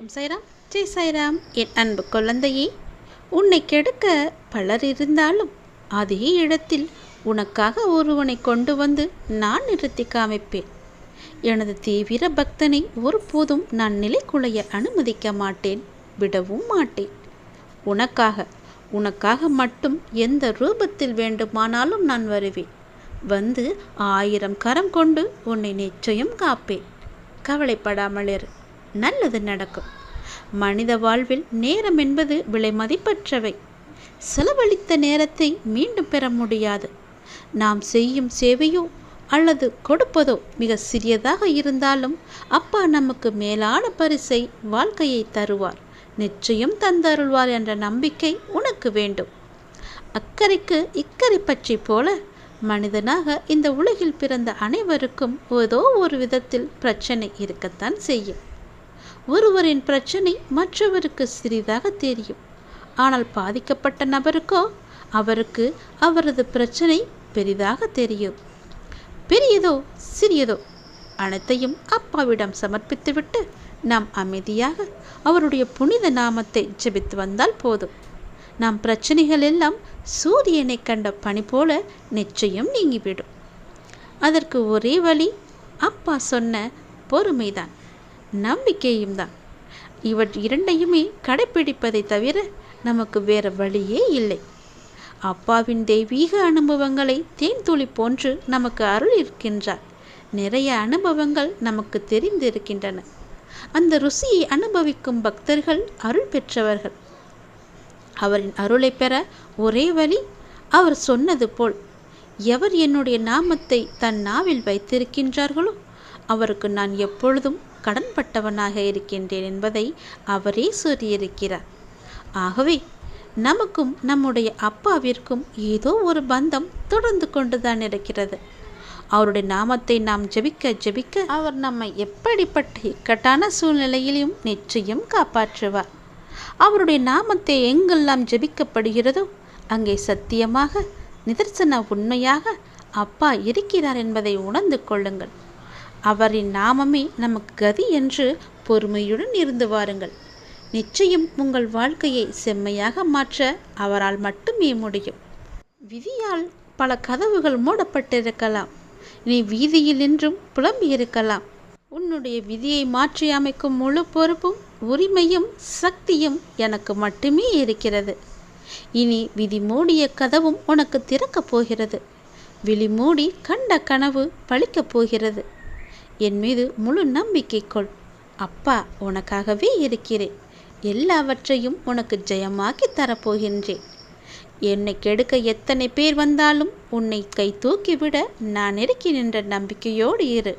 ஓம் சாய்ராம் ஜெய் சைராம். என் அன்பு குழந்தையே உன்னை கெடுக்க பலர் இருந்தாலும் அதே இடத்தில் உனக்காக ஒருவனை கொண்டு வந்து நான் நிறுத்தி காமிப்பேன். எனது தீவிர பக்தனை ஒருபோதும் நான் நிலைக்குலைய அனுமதிக்க மாட்டேன் விடவும் மாட்டேன். உனக்காக உனக்காக மட்டும் எந்த ரூபத்தில் வேண்டுமானாலும் நான் வருவேன். வந்து ஆயிரம் கரம் கொண்டு உன்னை நிச்சயம் காப்பேன். கவலைப்படாமல் இரு. நல்லது நடக்கும். மனித வாழ்வில் நேரம் என்பது விலை மதிப்பற்றவை. செலவழித்த நேரத்தை மீண்டும் பெற முடியாது. நாம் செய்யும் சேவையோ அல்லது கொடுப்பதோ மிக சிறியதாக இருந்தாலும் அப்பா நமக்கு மேலான பரிசை வாழ்க்கையை தருவார். நிச்சயம் தந்தருள்வார் என்ற நம்பிக்கை உனக்கு வேண்டும். அக்கறைக்கு இக்கரை பற்றி போல மனிதனாக இந்த உலகில் பிறந்த அனைவருக்கும் ஏதோ ஒரு விதத்தில் பிரச்சனை இருக்கத்தான் செய்யும். ஒருவரின் பிரச்சனை மற்றவருக்கு சிறிதாக தெரியும். ஆனால் பாதிக்கப்பட்ட நபருக்கோ அவருக்கு அவரது பிரச்சனை பெரிதாக தெரியும். பெரியதோ சிறியதோ அனைத்தையும் அப்பாவிடம் சமர்ப்பித்துவிட்டு நாம் அமைதியாக அவருடைய புனித நாமத்தை ஜெபித்து வந்தால் போதும். நம் பிரச்சனைகள் எல்லாம் சூரியனை கண்ட பனி போல நிச்சயம் நீங்கிவிடும். அதற்கு ஒரே வழி அப்பா சொன்ன பொறுமைதான். நம்பிக்கையும் தான். இவற்றை இரண்டையுமே கடைப்பிடிப்பதை தவிர நமக்கு வேறு வழியே இல்லை. அப்பாவின் தெய்வீக அனுபவங்களை தேன்துளி போன்று நமக்கு அருள் இருக்கின்றார் நிறைய அனுபவங்கள் நமக்கு தெரிந்திருக்கின்றன. அந்த ருசியை அனுபவிக்கும் பக்தர்கள் அருள் பெற்றவர்கள். அவரின் அருளை பெற ஒரே வழி அவர் சொன்னது போல் எவர் என்னுடைய நாமத்தை தன் நாவில் வைத்திருக்கின்றார்களோ அவருக்கு நான் எப்பொழுதும் கடன்பட்டவனாக இருக்கின்றேன் என்பதை அவரே சொல்லியிருக்கிறார். ஆகவே நமக்கும் நம்முடைய அப்பாவிற்கும் ஏதோ ஒரு பந்தம் தொடர்ந்து கொண்டுதான் இருக்கிறது. அவருடைய நாமத்தை நாம் ஜெபிக்க ஜெபிக்க அவர் நம்மை எப்படிப்பட்ட இக்கட்டான சூழ்நிலையிலும் நிச்சயம் காப்பாற்றுவார். அவருடைய நாமத்தை எங்கெல்லாம் ஜெபிக்கப்படுகிறதோ அங்கே சத்தியமாக நிதர்சன உண்மையாக அப்பா இருக்கிறார் என்பதை உணர்ந்து கொள்ளுங்கள். அவரின் நாமமே நமக்கு கதி என்று பொறுமையுடன் இருந்து வாருங்கள். நிச்சயம் உங்கள் வாழ்க்கையை செம்மையாக மாற்ற அவரால் மட்டுமே முடியும். விதியால் பல கதவுகள் மூடப்பட்டிருக்கலாம். நீ வீதியில் நின்றும் புலம்பி இருக்கலாம் உன்னுடைய விதியை மாற்றி அமைக்கும் முழு பொறுப்பும் உரிமையும் சக்தியும் எனக்கு மட்டுமே இருக்கிறது. இனி விதி மூடிய கதவும் உனக்கு திறக்கப் போகிறது. விழி மூடி கண்ட கனவு பழிக்கப் போகிறது. என் மீது முழு நம்பிக்கை கொள். அப்பா உனக்காகவே இருக்கிறேன். எல்லாவற்றையும் உனக்கு ஜெயமாக்கி தரப்போகின்றேன். என்னை கெடுக்க எத்தனை பேர் வந்தாலும் உன்னை கை தூக்கிவிட நான் இருக்கிறேன் என்ற நம்பிக்கையோடு இரு.